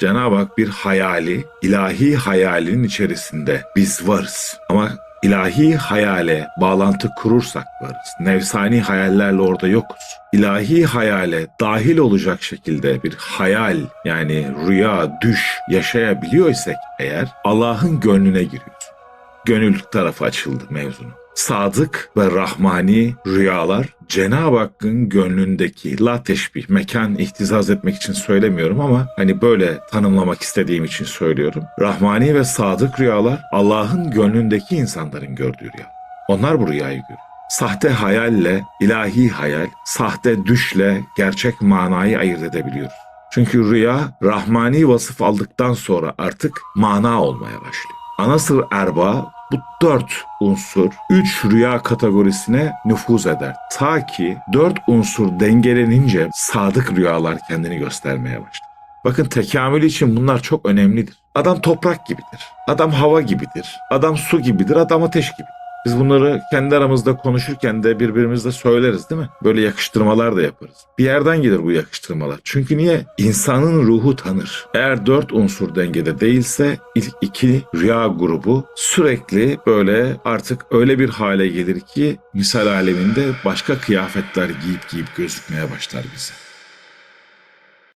Cenab-ı Hak bir hayali, ilahi hayalin içerisinde biz varız. Ama ilahi hayale bağlantı kurursak varız. Nefsani hayallerle orada yokuz. İlahi hayale dahil olacak şekilde bir hayal yani rüya, düş yaşayabiliyorsak eğer Allah'ın gönlüne giriyoruz. Gönül tarafı açıldı mevzunun. Sadık ve rahmani rüyalar Cenab-ı Hakk'ın gönlündeki la teşbih, mekan ihtizaz etmek için söylemiyorum ama hani böyle tanımlamak istediğim için söylüyorum. Rahmani ve sadık rüyalar Allah'ın gönlündeki insanların gördüğü rüya. Onlar bu rüyayı görüyor. Sahte hayalle ilahi hayal, sahte düşle gerçek manayı ayırt edebiliyoruz. Çünkü rüya rahmani vasıf aldıktan sonra artık mana olmaya başlıyor. Anasır erba bu dört unsur üç rüya kategorisine nüfuz eder. Ta ki dört unsur dengelenince sadık rüyalar kendini göstermeye başlar. Bakın tekamül için bunlar çok önemlidir. Adam toprak gibidir. Adam hava gibidir. Adam su gibidir. Adam ateş gibidir. Biz bunları kendi aramızda konuşurken de birbirimizle söyleriz değil mi? Böyle yakıştırmalar da yaparız. Bir yerden gelir bu yakıştırmalar. Çünkü niye? İnsanın ruhu tanır. Eğer dört unsur dengede değilse ilk iki rüya grubu sürekli böyle artık öyle bir hale gelir ki misal aleminde başka kıyafetler giyip giyip gözükmeye başlar bize.